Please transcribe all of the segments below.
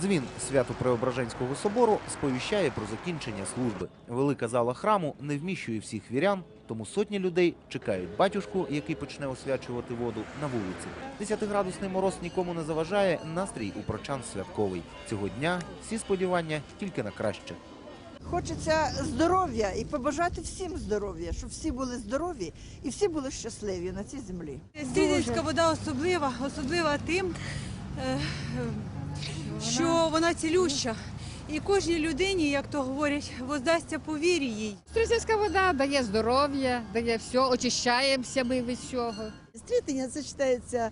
Дзвін Свято-Преображенського собору сповіщає про закінчення служби. Велика зала храму не вміщує всіх вірян, тому сотні людей чекають батюшку, який почне освячувати воду на вулиці. Десятиградусний мороз нікому не заважає. Настрій у прочан святковий. Цього дня всі сподівання тільки на краще. Хочеться здоров'я і побажати всім здоров'я, щоб всі були здорові і всі були щасливі на цій землі. Стрілецька вода особлива, особлива тим, е, що вона цілюща. І кожній людині, як то говорять, воздасться по вірі їй. Стрільська вода дає здоров'я, дає все, очищаємося ми від всього. Стрітення це читається.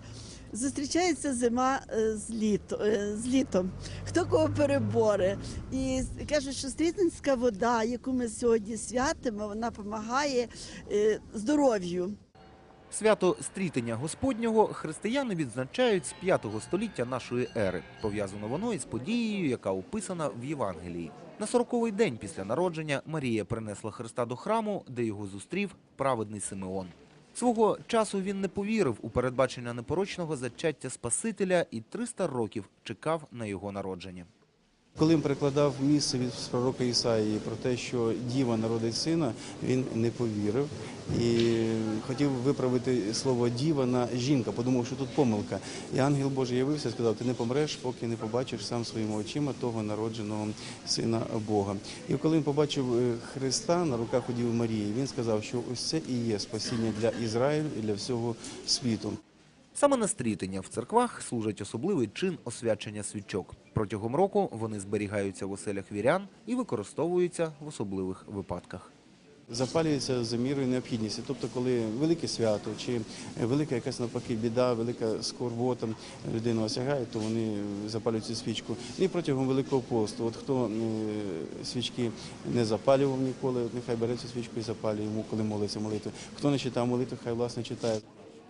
Зустрічається зима е, з, літо, е, з літом. Хто кого переборе. І кажуть, що стрітинська вода, яку ми сьогодні святимо, вона допомагає е, здоров'ю. Свято стрітення Господнього християни відзначають з 5 століття нашої ери. Пов'язано воно із подією, яка описана в Євангелії. На сороковий день після народження Марія принесла Христа до храму, де його зустрів праведний Симеон. Свого часу він не повірив у передбачення непорочного зачаття Спасителя і 300 років чекав на його народження. Коли він перекладав місце від пророка Ісаїї про те, що діва народить сина, він не повірив і хотів виправити слово діва на жінка, подумав, що тут помилка. І ангел Божий явився сказав: ти не помреш, поки не побачиш сам своїми очима того народженого сина Бога. І коли він побачив е, Христа на руках у Діви Марії, він сказав, що ось це і є спасіння для Ізраїлю і для всього світу. Саме на стрітення в церквах служить особливий чин освячення свічок. Протягом року вони зберігаються в оселях вірян і використовуються в особливих випадках. Запалюється за мірою необхідності. Тобто, коли велике свято чи велика якась навпаки біда, велика скорбота людину осягає, то вони запалюють цю свічку. І протягом великого посту, от хто е, свічки не запалював ніколи, нехай бере цю свічку і запалює йому, коли молиться молитву. Хто не читав молитву, хай власне читає.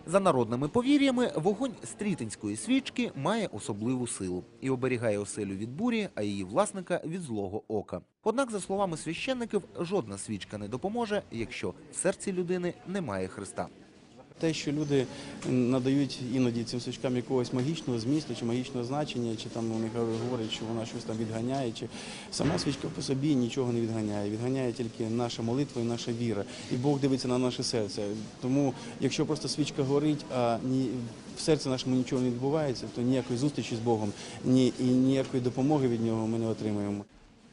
За народними повір'ями, вогонь стрітинської свічки має особливу силу і оберігає оселю від бурі, а її власника від злого ока. Однак, за словами священників, жодна свічка не допоможе, якщо в серці людини немає Христа. Те, що люди надають іноді цим свічкам якогось магічного змісту чи магічного значення, чи там вони говорять, що вона щось там відганяє, чи сама свічка по собі нічого не відганяє. Відганяє тільки наша молитва і наша віра. І Бог дивиться на наше серце. Тому, якщо просто свічка горить, а ні в серці нашому нічого не відбувається, то ніякої зустрічі з Богом, ні і ніякої допомоги від нього ми не отримаємо.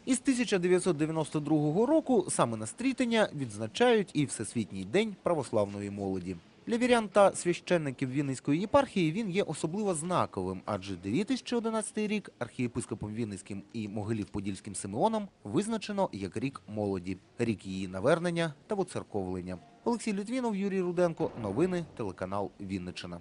Із 1992 року саме на стрітення відзначають і Всесвітній день православної молоді. Для вірян та священників Вінницької єпархії він є особливо знаковим, адже 2011 рік архієпископом Вінницьким і Могилів-Подільським Симеоном визначено як рік молоді, рік її навернення та воцерковлення. Олексій Літвінов, Юрій Руденко. Новини телеканал Вінниччина.